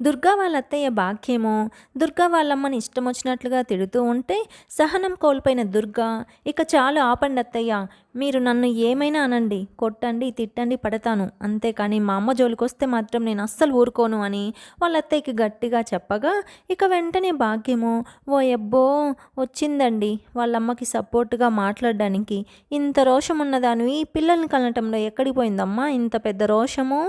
దుర్గా వాళ్ళ అత్తయ్య భాగ్యమో దుర్గా వాళ్ళమ్మని ఇష్టం వచ్చినట్లుగా తిడుతూ ఉంటే సహనం కోల్పోయిన దుర్గా ఇక చాలు ఆపండి అత్తయ్య మీరు నన్ను ఏమైనా అనండి కొట్టండి తిట్టండి పడతాను అంతేకాని మా అమ్మ జోలికొస్తే మాత్రం నేను అస్సలు ఊరుకోను అని వాళ్ళ అత్తయ్యకి గట్టిగా చెప్పగా ఇక వెంటనే భాగ్యము ఓ ఎబ్బో వచ్చిందండి వాళ్ళమ్మకి సపోర్ట్గా మాట్లాడడానికి ఇంత రోషం ఉన్నదానివి పిల్లల్ని కనటంలో ఎక్కడికి పోయిందమ్మా ఇంత పెద్ద రోషము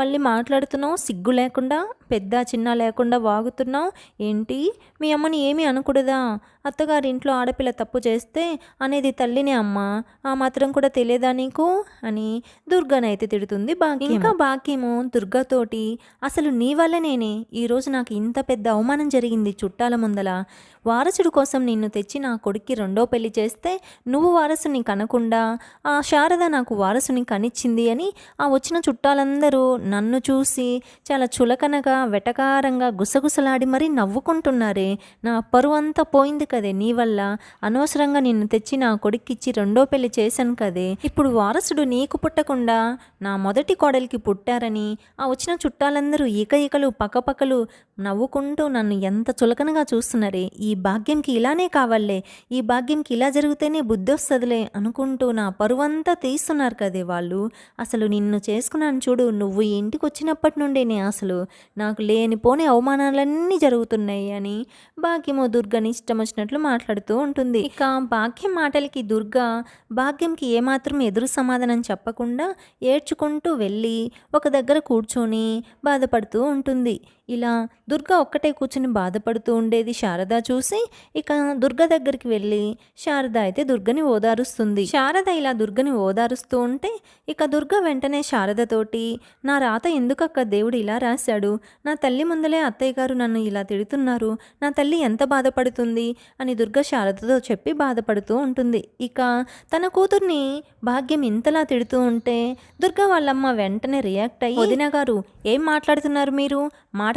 మళ్ళీ మాట్లాడుతున్నావు సిగ్గు లేకుండా పెద్ద చిన్న లేకుండా వాగుతున్నావు. ఏంటి? మీ అమ్మని ఏమీ అనకూడదా? అత్తగారి ఇంట్లో ఆడపిల్ల తప్పు చేస్తే అనేది తల్లినే అమ్మ. ఆ మాత్రం కూడా తెలియదా నీకు? అని దుర్గానైతే తిడుతుంది భాగ్యం ఇంకా బాక్యము దుర్గాతోటి అసలు నీ వల్లనేనే ఈరోజు నాకు ఇంత పెద్ద అవమానం జరిగింది చుట్టాల ముందల. వారసుడు కోసం నిన్ను తెచ్చి నా కొడుక్కి రెండో పెళ్ళి చేస్తే నువ్వు వారసుని కనకుండా ఆ శారద నాకు వారసుని కనిచ్చింది అని ఆ వచ్చిన చుట్టాలందరూ నన్ను చూసి చాలా చులకనగా వెటకారంగా గుసగుసలాడి మరీ నవ్వుకుంటున్నారే. నా పరువు అంతా పోయింది కదే నీ వల్ల. అనవసరంగా నిన్ను తెచ్చి నా కొడుక్కిచ్చి రెండో పెళ్ళి చేశాను కదే. ఇప్పుడు వారసుడు నీకు పుట్టకుండా నా మొదటి కోడలికి పుట్టారని ఆ వచ్చిన చుట్టాలందరూ ఈక ఈకలు పక్కపక్కలు నవ్వుకుంటూ నన్ను ఎంత చులకనగా చూస్తున్నారే. ఈ భాగ్యంకి ఇలానే కావాలే ఈ భాగ్యంకి ఇలా జరిగితేనే బుద్ధి వస్తుందిలే అనుకుంటూ నా పరువంతా తీస్తున్నారు కదే వాళ్ళు. అసలు నిన్ను చేసుకున్నాను చూడు నువ్వు ఇంటికి వచ్చినప్పటి నుండేనే అసలు నాకు లేనిపోని అవమానాలన్నీ జరుగుతున్నాయి అని భాగ్యము దుర్గని ఇష్టం వచ్చినట్లు మాట్లాడుతూ ఉంటుంది. ఇక భాగ్యం మాటలకి దుర్గ భాగ్యంకి ఏమాత్రం ఎదురు సమాధానం చెప్పకుండా ఏడ్చుకుంటూ వెళ్ళి ఒక దగ్గర కూర్చొని బాధపడుతూ ఉంటుంది. ఇలా దుర్గ ఒక్కటే కూర్చుని బాధపడుతూ ఉండేది శారద చూసి ఇక దుర్గ దగ్గరికి వెళ్ళి శారద అయితే దుర్గని ఓదారుస్తుంది. శారద ఇలా దుర్గని ఓదారుస్తూ ఉంటే ఇక దుర్గ వెంటనే శారదతోటి నా రాత ఎందుకక్క దేవుడు ఇలా రాశాడు? నా తల్లి ముందలే అత్తయ్య గారు నన్ను ఇలా తిడుతున్నారు. నా తల్లి ఎంత బాధపడుతుంది? అని దుర్గ శారదతో చెప్పి బాధపడుతూ ఉంటుంది. ఇక తన కూతుర్ని భాగ్యం ఇంతలా తిడుతూ ఉంటే దుర్గ వాళ్ళమ్మ వెంటనే రియాక్ట్ అయ్యి వదిన గారు ఏం మాట్లాడుతున్నారు మీరు?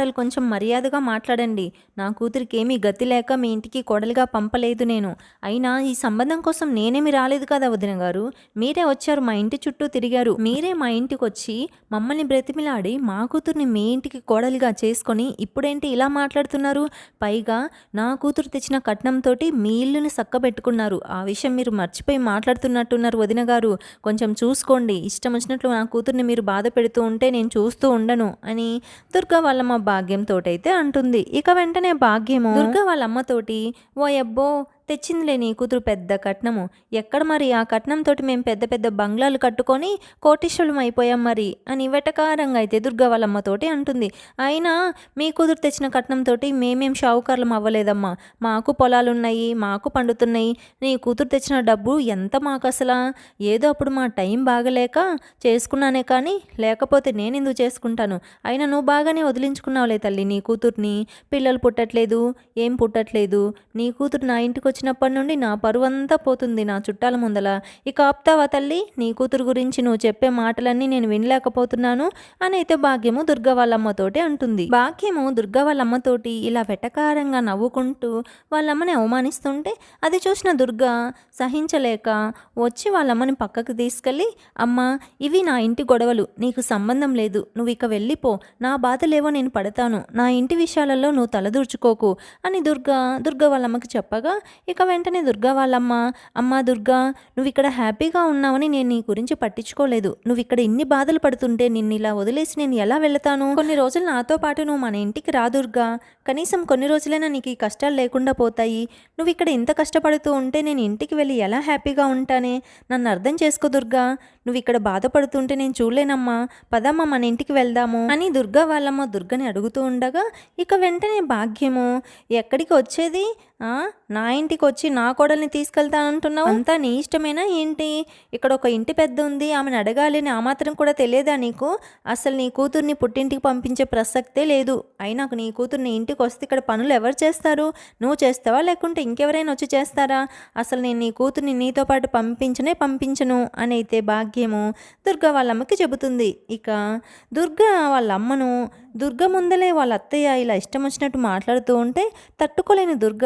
మాటలు కొంచెం మర్యాదగా మాట్లాడండి. నా కూతురికేమీ గతి లేక మీ ఇంటికి కొడలుగా పంపలేదు నేను. అయినా ఈ సంబంధం కోసం నేనేమి రాలేదు కదా వదిన గారు? మీరే వచ్చారు మా ఇంటి చుట్టూ తిరిగారు. మీరే మా ఇంటికి వచ్చి మమ్మల్ని బ్రతిమిలాడి మా కూతుర్ని మీ ఇంటికి కోడలిగా చేసుకొని ఇప్పుడేంటి ఇలా మాట్లాడుతున్నారు? పైగా నా కూతురు తెచ్చిన కట్నంతో మీ ఇల్లుని సక్కబెట్టుకున్నారు ఆ విషయం మీరు మర్చిపోయి మాట్లాడుతున్నట్టున్నారు వదిన గారు. కొంచెం చూసుకోండి. ఇష్టం వచ్చినట్లు నా కూతుర్ని మీరు బాధ పెడుతూ ఉంటే నేను చూస్తూ ఉండను అని దుర్గా వాళ్ళమ్మ భాగ్యంతో అయితే అంటుంది. ఇక వెంటనే భాగ్యము. దుర్గ వాళ్ళ అమ్మతోటి ఓ అబ్బో తెచ్చిందిలే నీ కూతురు పెద్ద కట్నము. ఎక్కడ మరి ఆ కట్నంతో మేము పెద్ద పెద్ద బంగ్లాలు కట్టుకొని కోటీశ్వరం అయిపోయాం మరి అని వెటకారంగా అయితే దుర్గా వాళ్ళమ్మతోటి అంటుంది. అయినా మీ కూతురు తెచ్చిన కట్నంతో మేమేం షావుకారులం అవ్వలేదమ్మా. మాకు పొలాలున్నాయి మాకు పండుతున్నాయి. నీ కూతురు తెచ్చిన డబ్బు ఎంత మాకు అసలా ఏదో అప్పుడు మా టైం బాగలేక చేసుకున్నానే కానీ లేకపోతే నేను ఎందుకు చేసుకుంటాను? అయినా నువ్వు బాగానే వదిలించుకున్నావులే తల్లి నీ కూతుర్ని. పిల్లలు పుట్టట్లేదు ఏం పుట్టట్లేదు. నీ కూతురు నా ఇంటికి వచ్చినప్పటి నుండి నా పరువంతా పోతుంది నా చుట్టాల ముందల. ఇక ఆప్తావా తల్లి నీ కూతురు గురించి నువ్వు చెప్పే మాటలన్నీ నేను వినలేకపోతున్నాను అని అయితే భాగ్యము దుర్గా వాళ్ళమ్మతోటి అంటుంది. భాగ్యము దుర్గా వాళ్ళమ్మతోటి ఇలా వెటకారంగా నవ్వుకుంటూ వాళ్ళమ్మని అవమానిస్తుంటే అది చూసిన దుర్గా సహించలేక వచ్చి వాళ్ళమ్మని పక్కకు తీసుకెళ్ళి అమ్మ ఇవి నా ఇంటి గొడవలు నీకు సంబంధం లేదు. నువ్వు ఇక వెళ్ళిపో. నా బాధలేవో నేను పడతాను. నా ఇంటి విషయాలలో నువ్వు తలదూర్చుకోకు అని దుర్గా దుర్గా వాళ్ళమ్మకి చెప్పగా ఇక వెంటనే దుర్గా వాళ్ళమ్మ అమ్మా దుర్గా నువ్వు ఇక్కడ హ్యాపీగా ఉన్నావని నేను నీ గురించి పట్టించుకోలేదు. నువ్వు ఇక్కడ ఇన్ని బాధలు పడుతుంటే నిన్ను ఇలా వదిలేసి నేను ఎలా వెళ్తాను? కొన్ని రోజులు నాతో పాటు నువ్వు మన ఇంటికి రా దుర్గా. కనీసం కొన్ని రోజులైనా నీకు ఈ కష్టాలు లేకుండా పోతాయి. నువ్వు ఇక్కడ ఇంత కష్టపడుతూ ఉంటే నేను ఇంటికి వెళ్ళి ఎలా హ్యాపీగా ఉంటానే? నన్ను అర్థం చేసుకో దుర్గా. నువ్వు ఇక్కడ బాధపడుతుంటే నేను చూడలేనమ్మా. పదమ్మా మన ఇంటికి వెళ్దాము అని దుర్గా వాళ్ళమ్మ దుర్గని అడుగుతూ ఉండగా ఇక వెంటనే భాగ్యము. ఎక్కడికి వచ్చేది? నా ఇంటికి వచ్చి నా కోడల్ని తీసుకెళ్తానంటున్నావు? అంతా నీ ఇష్టమేనా ఏంటి? ఇక్కడ ఒక ఇంటి పెద్ద ఉంది ఆమెను అడగాలి అని ఆ మాత్రం కూడా తెలియదా నీకు? అసలు నీ కూతుర్ని పుట్టింటికి పంపించే ప్రసక్తే లేదు. అయినా నీ కూతుర్ని ఇంటికి వస్తే ఇక్కడ పనులు ఎవరు చేస్తారు? నువ్వు చేస్తావా లేకుంటే ఇంకెవరైనా వచ్చి చేస్తారా? అసలు నేను నీ కూతుర్ని నీతో పాటు పంపించనే పంపించను అని అయితే భాగ్యము. దుర్గా వాళ్ళ అమ్మకి చెబుతుంది. ఇక దుర్గా వాళ్ళ అమ్మను దుర్గ ముందలే వాళ్ళ అత్తయ్య ఇలా ఇష్టం వచ్చినట్టు మాట్లాడుతూ ఉంటే తట్టుకోలేని దుర్గ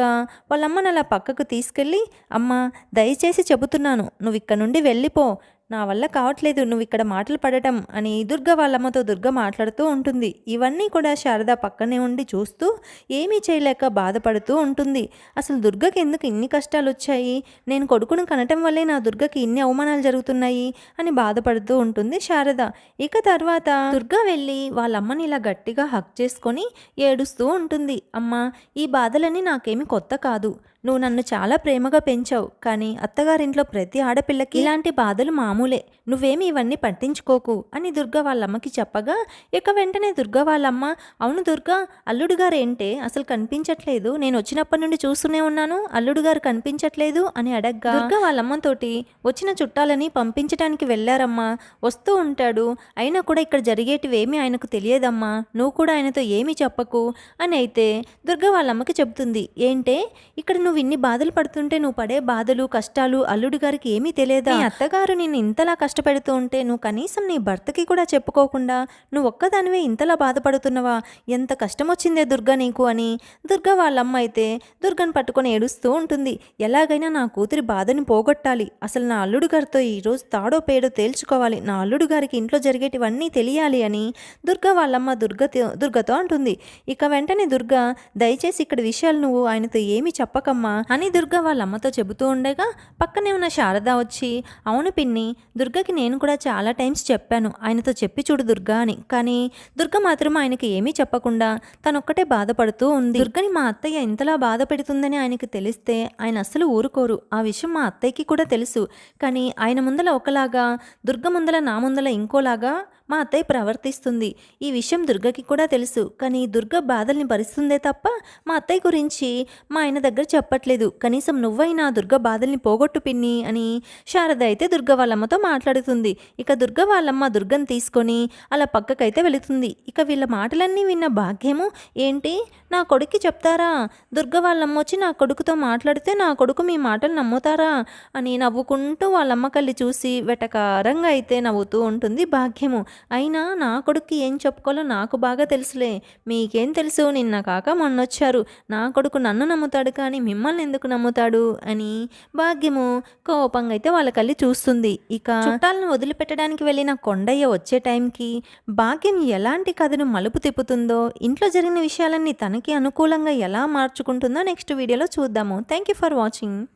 వాళ్ళమ్మని అలా పక్కకు తీసుకెళ్ళి అమ్మ దయచేసి చెబుతున్నాను నువ్వు ఇక్కడ నుండి వెళ్ళిపో. నా వల్ల కావట్లేదు నువ్వు ఇక్కడ మాటలు పడటం అని దుర్గ వాళ్ళమ్మతో దుర్గ మాట్లాడుతూ ఉంటుంది. ఇవన్నీ కూడా శారద పక్కనే ఉండి చూస్తూ ఏమీ చేయలేక బాధపడుతూ ఉంటుంది. అసలు దుర్గకి ఎందుకు ఇన్ని కష్టాలు వచ్చాయి? నేను కొడుకును కనటం వల్లే నా దుర్గకి ఇన్ని అవమానాలు జరుగుతున్నాయి అని బాధపడుతూ ఉంటుంది శారద. ఇక తర్వాత దుర్గ వెళ్ళి వాళ్ళ అమ్మని ఇలా గట్టిగా హక్ చేసుకొని ఏడుస్తూ ఉంటుంది. అమ్మ ఈ బాధలన్నీ నాకేమి కొత్త కాదు. నువ్వు నన్ను చాలా ప్రేమగా పెంచావు కానీ అత్తగారింట్లో ప్రతి ఆడపిల్లకి ఇలాంటి బాధలు మామూలే. నువ్వేమి ఇవన్నీ పట్టించుకోకు అని దుర్గ వాళ్ళమ్మకి చెప్పగా ఇక వెంటనే దుర్గ వాళ్ళమ్మ అవును దుర్గా అల్లుడు గారు ఏంటే? అసలు కనిపించట్లేదు. నేను వచ్చినప్పటి నుండి చూస్తూనే ఉన్నాను అల్లుడు గారు కనిపించట్లేదు అని అడగ్గా దుర్గ వాళ్ళమ్మతోటి వచ్చిన చుట్టాలని పంపించడానికి వెళ్ళారమ్మా. వస్తూ ఉంటాడు. అయినా కూడా ఇక్కడ జరిగేటివేమీ ఆయనకు తెలియదమ్మా. నువ్వు కూడా ఆయనతో ఏమీ చెప్పకు అని అయితే దుర్గ వాళ్ళమ్మకి చెబుతుంది. ఏంటే? ఇక్కడ నువ్వు ఇన్ని బాధలు పడుతుంటే నువ్వు పడే బాధలు కష్టాలు అల్లుడు గారికి ఏమీ తెలియదా? నీ అత్తగారు నిన్ను ఇంతలా కష్టపెడుతూ ఉంటే నువ్వు కనీసం నీ భర్తకి కూడా చెప్పుకోకుండా నువ్వు ఒక్కదానివే ఇంతలా బాధపడుతున్నావా? ఎంత కష్టం వచ్చిందే దుర్గా నీకు అని. దుర్గా వాళ్ళమ్మ అయితే దుర్గను పట్టుకొని ఏడుస్తూ ఉంటుంది. ఎలాగైనా నా కూతురి బాధని పోగొట్టాలి. అసలు నా అల్లుడు గారితో ఈరోజు తాడో పేడో తేల్చుకోవాలి. నా అల్లుడు గారికి ఇంట్లో జరిగేటివన్నీ తెలియాలి అని దుర్గా వాళ్ళమ్మ దుర్గతో దుర్గతో అంటుంది. ఇక వెంటనే దుర్గా దయచేసి ఇక్కడ విషయాలు నువ్వు ఆయనతో ఏమీ చెప్పకమ్మా. అని దుర్గ వాళ్ళ అమ్మతో చెబుతూ ఉండగా పక్కనే ఉన్న శారద వచ్చి అవును పిన్ని దుర్గకి నేను కూడా చాలా టైమ్స్ చెప్పాను. ఆయనతో చెప్పి చూడు దుర్గా అని. కానీ దుర్గ మాత్రం ఆయనకి ఏమీ చెప్పకుండా తనొక్కటే బాధపడుతూ ఉంది. దుర్గని మా అత్తయ్య ఇంతలా బాధ పెడుతుందని ఆయనకి తెలిస్తే ఆయన అస్సలు ఊరుకోరు. ఆ విషయం మా అత్తయ్యకి కూడా తెలుసు. కానీ ఆయన ముందల ఒకలాగా దుర్గ ముందల నా ముందల ఇంకోలాగా మా అత్తయ్య ప్రవర్తిస్తుంది. ఈ విషయం దుర్గకి కూడా తెలుసు. కానీ దుర్గ బాధల్ని భరిస్తుందే తప్ప మా అత్తయ్య గురించి మా ఆయన దగ్గర చెప్పట్లేదు. కనీసం నువ్వైనా దుర్గ బాధల్ని పోగొట్టు పిన్ని అని శారద అయితే దుర్గ వాళ్ళమ్మతో మాట్లాడుతుంది. ఇక దుర్గ వాళ్ళమ్మ దుర్గను తీసుకొని అలా పక్కకైతే వెళుతుంది. ఇక వీళ్ళ మాటలన్నీ విన్న భాగ్యము ఏంటి? నా కొడుక్కి చెప్తారా? దుర్గ వాళ్ళమ్మ వచ్చి నా కొడుకుతో మాట్లాడితే నా కొడుకు మీ మాటలు నమ్ముతారా? అని నవ్వుకుంటూ వాళ్ళమ్మ కళ్ళి చూసి వెటకారంగా అయితే నవ్వుతూ ఉంటుంది భాగ్యము. అయినా నా కొడుక్కి ఏం చెప్పుకోవాలో నాకు బాగా తెలుసులే. మీకేం తెలుసు? నిన్న కాక మొన్నొచ్చారు. నా కొడుకు నన్ను నమ్ముతాడు కానీ మిమ్మల్ని ఎందుకు నమ్ముతాడు? అని భాగ్యము కోపంగా అయితే వాళ్ళ కళ్ళి చూస్తుంది. ఇక చుట్టాలను వదిలిపెట్టడానికి వెళ్ళిన కొండయ్య వచ్చే టైంకి భాగ్యం ఎలాంటి కథను మలుపు తిప్పుతుందో ఇంట్లో జరిగిన విషయాలన్నీ మనకి అనుకూలంగా ఎలా మార్చుకుంటుందో నెక్స్ట్ వీడియోలో చూద్దాము. Thank you for watching